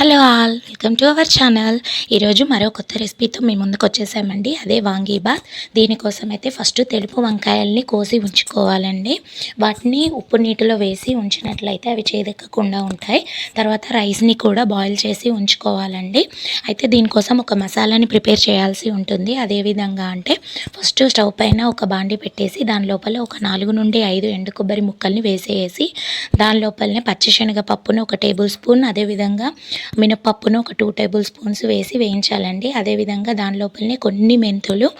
Hello all welcome to our channel ఈరోజు మరో కొత్త రెసిపీతో మేము ముందుకు వచ్చేసామండి. అదే వాంగీ బాత్. దీనికోసం అయితే ఫస్ట్ తెలుపు వంకాయల్ని కోసి ఉంచుకోవాలండి. వాటిని ఉప్పు నీటిలో వేసి ఉంచినట్లయితే అవి చేదెక్కకుండా ఉంటాయి. తర్వాత రైస్ని కూడా బాయిల్ చేసి ఉంచుకోవాలండి. అయితే దీనికోసం ఒక మసాలాని ప్రిపేర్ చేయాల్సి ఉంటుంది. అదేవిధంగా అంటే ఫస్ట్ స్టవ్ పైన ఒక బాండి పెట్టేసి దాని లోపల ఒక నాలుగు నుండి ఐదు ఎండు కొబ్బరి ముక్కల్ని వేసేసి దాని లోపలనే పచ్చిశనగ పప్పును ఒక టేబుల్ స్పూన్ అదేవిధంగా మినపప్పును ఒక టూ టేబుల్ స్పూన్స్ వేసి వేయించాలండి. అదేవిధంగా దాని లోపలనే కొన్ని మెంతులు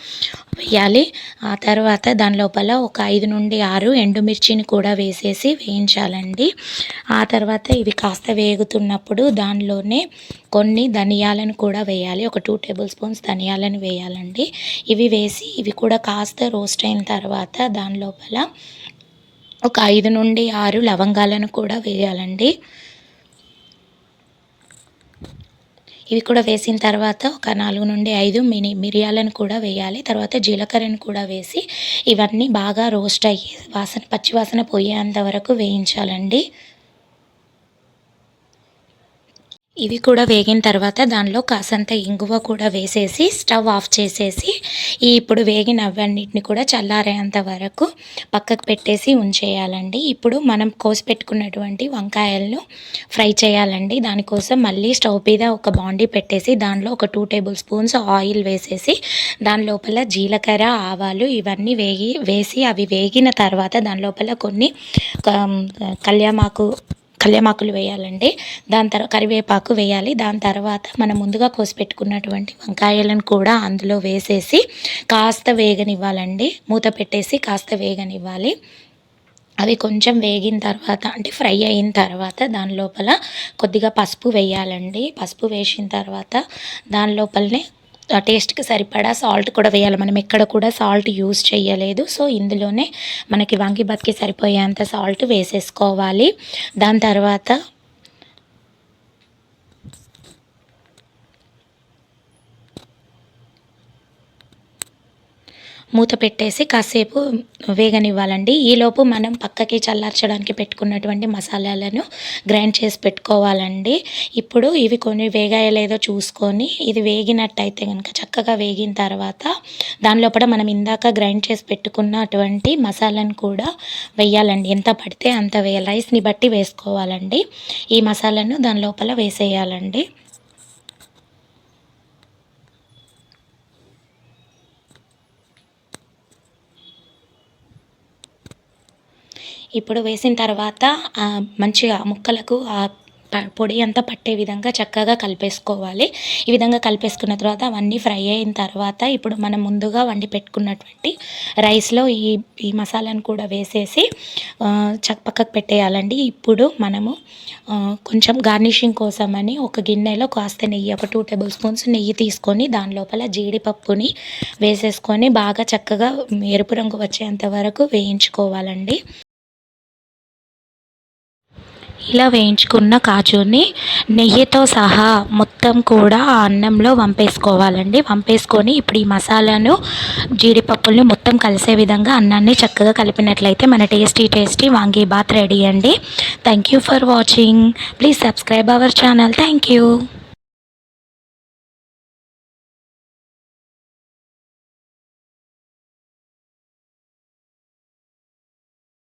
వేయాలి. ఆ తర్వాత దాని లోపల ఒక ఐదు నుండి ఆరు ఎండుమిర్చిని కూడా వేసేసి వేయించాలండి. ఆ తర్వాత ఇవి కాస్త వేగుతున్నప్పుడు దానిలోనే కొన్ని ధనియాలను కూడా వేయాలి. ఒక టూ టేబుల్ స్పూన్స్ ధనియాలను వేయాలండి. ఇవి వేసి ఇవి కూడా కాస్త రోస్ట్ అయిన తర్వాత దాని లోపల ఒక ఐదు నుండి ఆరు లవంగాలను కూడా వేయాలండి. ఇవి కూడా వేసిన తర్వాత ఒక నాలుగు నుండి ఐదు మిని మిరియాలను కూడా వేయాలి. తర్వాత జీలకర్రను కూడా వేసి ఇవన్నీ బాగా రోస్ట్ అయ్యి వాసన పచ్చి వాసన పోయేంత వరకు వేయించాలండి. ఇవి కూడా వేగిన తర్వాత దానిలో కాసంత ఇంగువ కూడా వేసేసి స్టవ్ ఆఫ్ చేసేసి ఈ ఇప్పుడు వేగిన అవన్నిటిని కూడా చల్లారేంత వరకు పక్కకు పెట్టేసి ఉంచేయాలండి. ఇప్పుడు మనం కోసి పెట్టుకున్నటువంటి వంకాయలను ఫ్రై చేయాలండి. దానికోసం మళ్ళీ స్టవ్ మీద ఒక బాండీ పెట్టేసి దానిలో ఒక టూ టేబుల్ స్పూన్స్ ఆయిల్ వేసేసి దాని లోపల జీలకర్ర ఆవాలు ఇవన్నీ వేగి వేసి అవి వేగిన తర్వాత దాని లోపల కొన్ని కళ్యామాకు కళ్యామాకులు వేయాలండి. దాని తర్వాత కరివేపాకు వేయాలి. దాని తర్వాత మనం ముందుగా కోసి పెట్టుకున్నటువంటి వంకాయలను కూడా అందులో వేసేసి కాస్త వేగనివ్వాలండి. మూత పెట్టేసి కాస్త వేగనివ్వాలి. అవి కొంచెం వేగిన తర్వాత అంటే ఫ్రై అయిన తర్వాత దాని లోపల కొద్దిగా పసుపు వేయాలండి. పసుపు వేసిన తర్వాత దాని లోపలనే టేస్ట్కి సరిపడా సాల్ట్ కూడా వేయాలి. మనం ఎక్కడ కూడా సాల్ట్ యూజ్ చేయలేదు. సో ఇందులోనే మనకి వంగిబత్కి సరిపోయేంత సాల్ట్ వేసేసుకోవాలి. దాని తర్వాత మూత పెట్టేసి కాసేపు వేగనివ్వాలండి. ఈలోపు మనం పక్కకి చల్లార్చడానికి పెట్టుకున్నటువంటి మసాలాలను గ్రైండ్ చేసి పెట్టుకోవాలండి. ఇప్పుడు ఇవి కొన్ని వేగాయలేదో చూసుకొని ఇది వేగినట్టయితే కనుక చక్కగా వేగిన తర్వాత దానిలోపల మనం ఇందాక గ్రైండ్ చేసి పెట్టుకున్నటువంటి మసాలాను కూడా వేయాలండి. ఎంత పడితే అంత వేయాలి. రైస్ని బట్టి వేసుకోవాలండి. ఈ మసాలాను దాని లోపల వేసేయాలండి. ఇప్పుడు వేసిన తర్వాత మంచిగా ముక్కలకు పొడి అంతా పట్టే విధంగా చక్కగా కలిపేసుకోవాలి. ఈ విధంగా కలిపేసుకున్న తర్వాత అవన్నీ ఫ్రై అయిన తర్వాత ఇప్పుడు మనం ముందుగా వండి పెట్టుకున్నటువంటి రైస్లో ఈ ఈ మసాలాను కూడా వేసేసి చక్క పక్కకు పెట్టేయాలండి. ఇప్పుడు మనము కొంచెం గార్నిషింగ్ కోసమని ఒక గిన్నెలో కాస్త నెయ్యి ఒక టూ టేబుల్ స్పూన్స్ నెయ్యి తీసుకొని దాని లోపల జీడిపప్పుని వేసేసుకొని బాగా చక్కగా ఎరుపు రంగు వచ్చేంత వరకు వేయించుకోవాలండి. ఇలా వేయించుకున్న కాజుని నెయ్యితో సహా మొత్తం కూడా ఆ అన్నంలో వంపేసుకోవాలండి. వంపేసుకొని ఇప్పుడు ఈ మసాలాను జీడిపప్పుల్ని మొత్తం కలిసే విధంగా అన్నాన్ని చక్కగా కలిపినట్లయితే మన tasty tasty vangi bath ready అండి. Thank you for watching please subscribe our channel thank you